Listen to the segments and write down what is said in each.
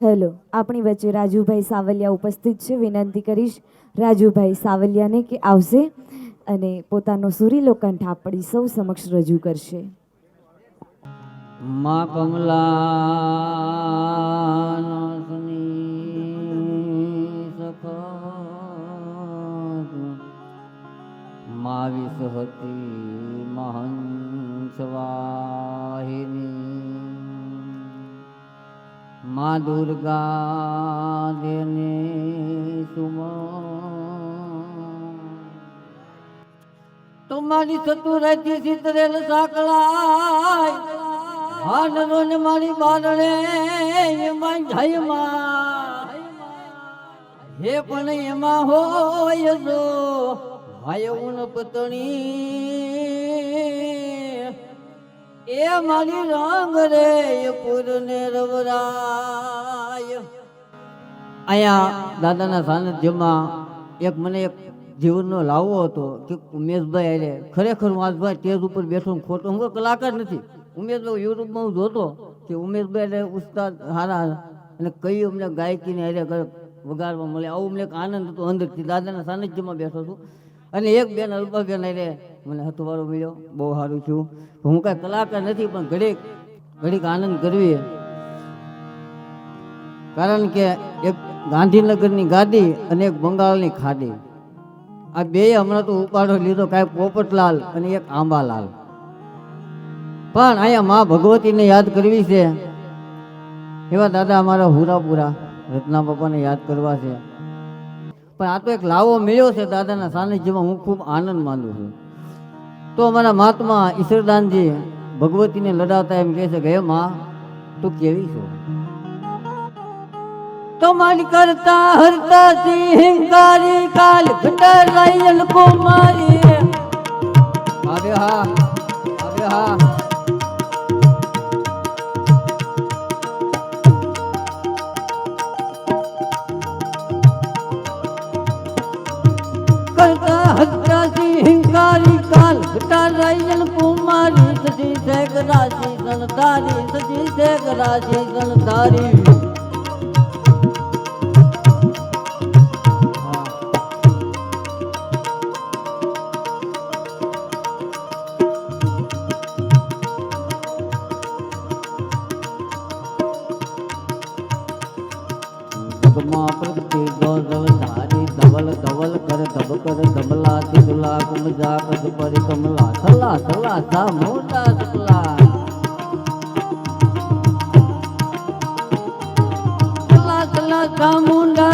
Hello, આપણી વચ્ચે રાજુભાઈ સાવલિયા ઉપસ્થિત છે. વિનંતી કરીશ રાજુભાઈ સાવલિયાને કે આવશે અને પોતાનો સુરીલો કંઠ આપણી સૌ સમક્ષ રજૂ કરશે. મા કમલા મા વિસહતી મહંસ વાહિની. મા દુર્ગા દેને સુમ. તમારી સતુરાથી સિતરેલ સાકળાય. હાનરો ને મારી બારણે એમાં જયમાં હે પણ એમાં હોય જો ભાઈ ઉન પતણી એ મારી રંગ રે પૂરને રવરાય. અહીંયા દાદાના સાનિધ્યમાં એક મને એક જીવનનો લાવો હતો કે ઉમેશભાઈ અરે ખરેખર હું આજભાઈ તેજ ઉપર બેઠો ખોટો, હું કલાકાર નથી. ઉમેશભાઈ યુટ્યુબમાં હું જોતો કે ઉમેશભાઈ અરે ઉસ્તાદ હારા અને કઈ અમને ગાયકીને અરે વગાડવા મળે, આવું અમને એક આનંદ હતો અંદરથી, દાદાના સાનિધ્યમાં બેઠો છું. અને એક બેન, અલ્પાબેન અરે મને હતવારો મળ્યો. બહુ સારું છું હું કાંઈ કલાકાર નથી, પણ ઘડીક ઘડીક આનંદ કરવી. કારણ કે એક ગાંધીનગરની ગાદી અને એક બંગાળની ખાડી. આ બે હમણાં તો ઉપાડો લીધો, કાંઈ પોપટલાલ અને એક આંબાલાલ. પણ અહીંયા મા ભગવતીને યાદ કરવી છે. એવા દાદા અમારા હુરાપુરા, રત્ના બાપાને યાદ કરવા છે. પણ આ તો એક લાવો મળ્યો છે દાદાના સાનિધ્યમાં હું ખૂબ આનંદ માનું છું. તો અમારા મહાત્મા ઈશ્વરદાનજી ભગવતીને લડાવતા એમ કહે છે કે, હે માં, તું કેવી છો? તમારી કરતા હરતા સિંહકારી કાલ ઘટારાયલ કુમારી અરે હા, આવે હા. કાલ ઘટારાયલ કુમારી સજી શેખ રાશિ સણધારી સજી શેખ રાશિ સણધારી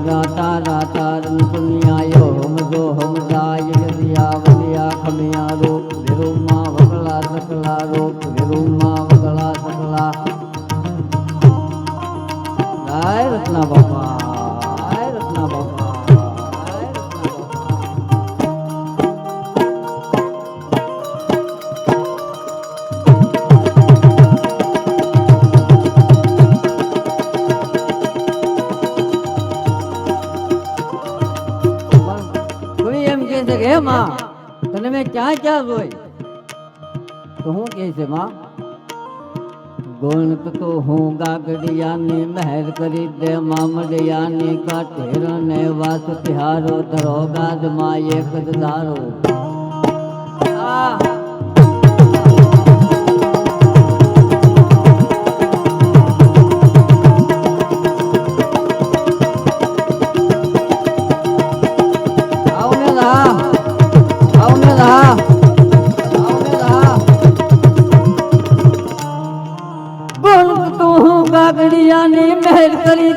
દુનિયા વિકરાતા રાતાર વિકરાતા રાતાર દુનિયા યો હમ જો હમ દાય યદિયા વદિયા ખમિયા રૂપ વિરુમા વગલા સકલા રૂપ વિરુમા છે કે હે માં તને મેં ક્યાં ક્યાં જોઈ તો હું કહે છે માં ગુણત તો હું ગાગડિયાની મહેર કરી દે મામડિયાની કાઠેર ને વાત તિહારો ધરો ગાજમાં એક જ ધારો.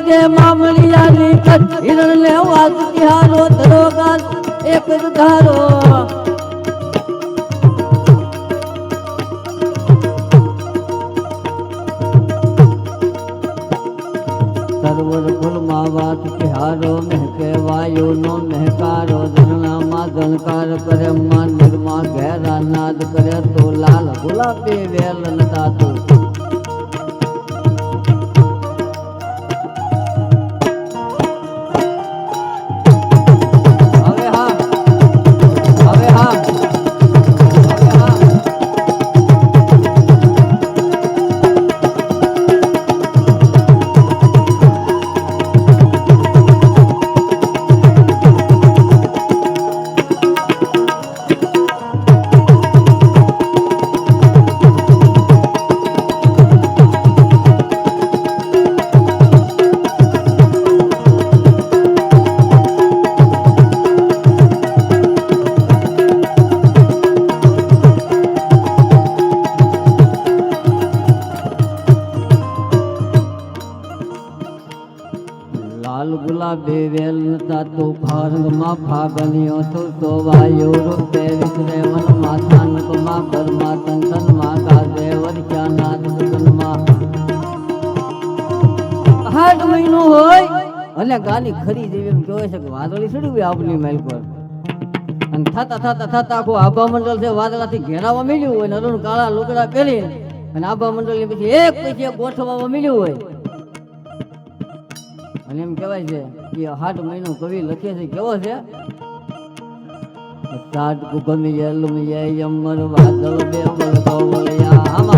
દે મામલિયાની કચ્છ હિરણ ને વાસ તિહારો ધરો ગાજ એક ધારો. સર્વર ફૂલમાં વાત તિહારો મહેકે વાયુનો મહેકારો ધરણામાં ધનકાર કરે મંદિરમાં ઘેરા નાદ કરે, તો લાલ ગુલાબી વેલ નતા તું. લાલ ગુલાબી તાતું ફારંગમાં તો વાયુ રૂપે વિતરે વન માથા નકમાં ઘરમાં તંતનમાં વર્ષા નાદ સદનમાં આઠ મહિનો હોય અને ગાની ખરી જેવી એમ કહેવાય છે કે વાદળી ચડ્યું આપની મેલ પર. અને થતા થતા થતા આખું આભા મંડળ છે, વાદળાથી ઘેરાવા મળ્યું હોય અને અરુણ કાળા લુગડા પહેરી અને આભા મંડળની પછી એક પછી એક ગોઠવવા મળ્યું હોય. અને એમ કહેવાય છે કે હાટ મહિનો કવિ લખે છે, કેવો છે? સાત કુકમ યલમ યે યમર વાદળ બેવલ કોવલિયા આમ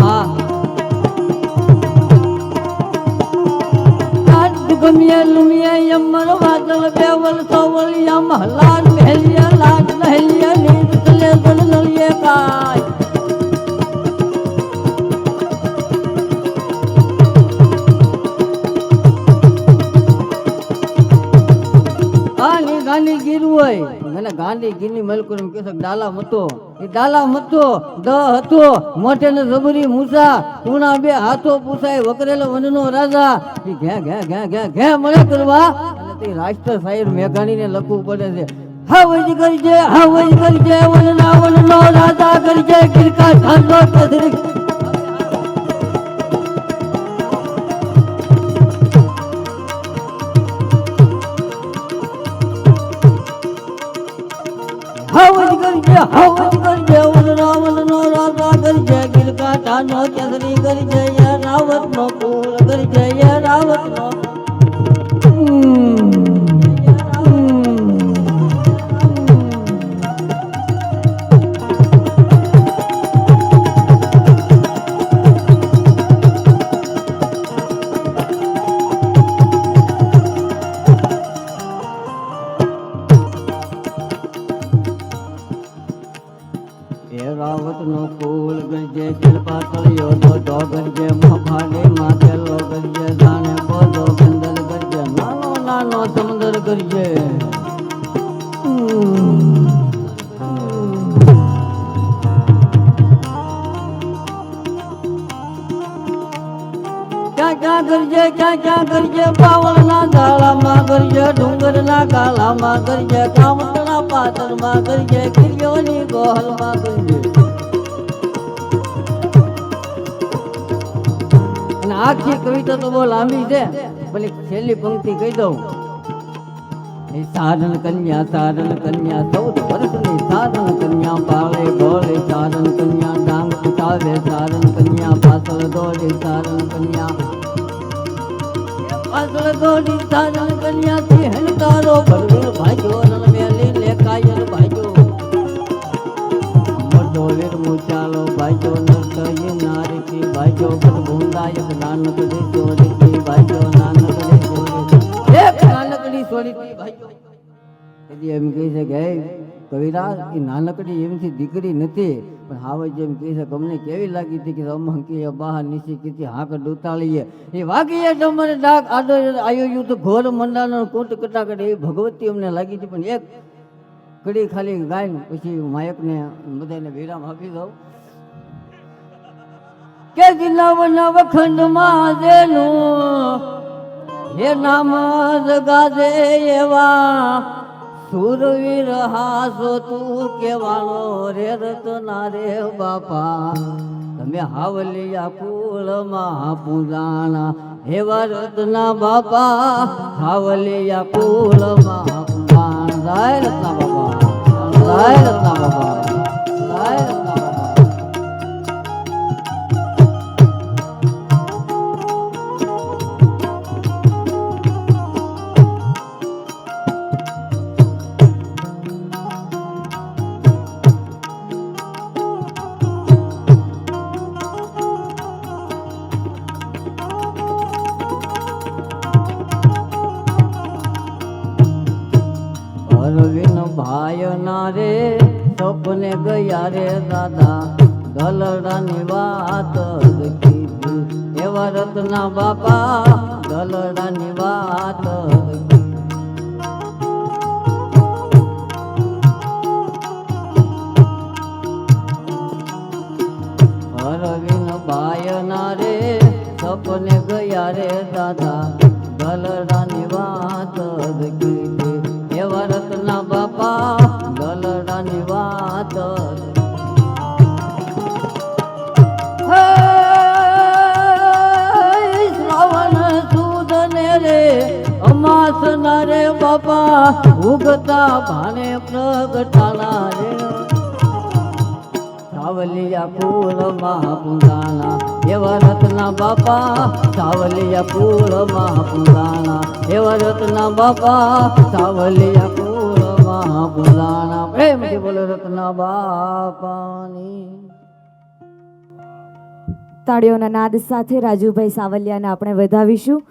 સાત કુકમ યલમ યે યમર વાદળ બેવલ કોવલિયા મહલાન મહેલિયા લાડ મહેલિયા નીત લે દલ નલિયે કાય ગાંધી ગીર હોય. મને ગાંધી ગીરની મલકુર એમ કહેશે ડાલા મતો. એ ડાલા મતો દ હતો. મોઢે ને જબરી મૂસા. પૂણા બે હાથો પૂછાય વકરેલો વનનો રાજા. એ ઘે ઘે ઘે ઘે ઘે મળે કરવા. અને તે રાષ્ટ્ર શાયર મેઘાણીને લખવું પડે છે. હા વજ કરજે હા વજ કરજે, વનના વનનો રાજા કરજે. ગિરકા ઠાંડો કદરી રાજા જય ગિલ કાંઠા નો કેસરી કરી જય રાવત નો કુળ કરી જય રાવત નો નો કુલ ગરજે દિલ પાતળિયો તો ગરજે મફાડે માથેલો ગરજે જાણે બોલો બંદર ગરજે નાનો નાનો સમંદર ગરજે ક્યાં ગરજે, ક્યાં ક્યાં ગરજે પાવળના ઝાડામાં ગરજે, ડુંગરના ગાલામાં ગરજે કામતના પાતળમાં ગરજે ગિરિયોની ગોહલમાં ગરજે. આખી કવિતા તો બહુ લાંબી છે. ભલે છેલ્લી પંક્તિ કહી દઉં. એ સાધન કન્યા સાધન કન્યા, ચૌદ વર્ષની સાધન કન્યા પાળે ભોળે સાધન કન્યા ડાંગ ઉઠાવે સાધન કન્યા પાછળ દોડે સાધન કન્યા પાછળ દોડી સાધન કન્યા થી હણકારો ભરવીર ભાગ્યો રણ મેલી લેખાયર ભાગ્યો. મોટો વીર મુચાલો ભાગ્યો નર્તય નારીથી ગઢ ભૂંદાય નાનક દે ચોરી ભાગ્યો નાનક દે એક નાનકડી કદી એમ કહે કે "હે, કવિરાજ નાનકડી એમથી દીકરી નથી પણ હાવ જેમ કહે છે કે અમને કેવી લાગી હતી કે અમહંકી બહાર નીચે કીધી હાક ડૂતાળીએ એ વાગીએ ડમર ડાક આડો આયો યુદ્ધ ઘોર મંડાનો કોટ કટાકટ એ ભગવતી અમને લાગી હતી. પણ એક કડી ખાલી ગાય પછી માયકને બધાને વિરામ આપી દઉં. કે નવ વખંડમાં જેનું હે નામ જગાજે એવા સુરવીર હાસો તું કેવાનો રે રતના રે બાપા. તમે હાવલિયા કુળમાં પુરાણા હેવા રતના બાપા. હાવલિયા કુળમાં જય રત્ના બાપા. રત્ના બાપા. રત્ના બાપા દલડાની વાત કીધી. એવા રત્ના બાપા દલડાની વાત જ કીધી. અરવિંદ ભાઈ ના રે સપને ગયા રે દાદા. દલડાની વાત ઉગતા ભાને પ્રગટાલા રે. સાવલિયા ફૂલ મહાપુરાણા એવા રત્ના બાપા સાવલિયા ફૂલ મહાપુરાણા એવા રત્ના બાપા સાવલિયા ફૂલ મહાપુરાણા પ્રેમથી બોલો રત્ના બાપાની. તાળીઓના નાદ સાથે રાજુભાઈ સાવલિયાને આપણે વધાવીશું.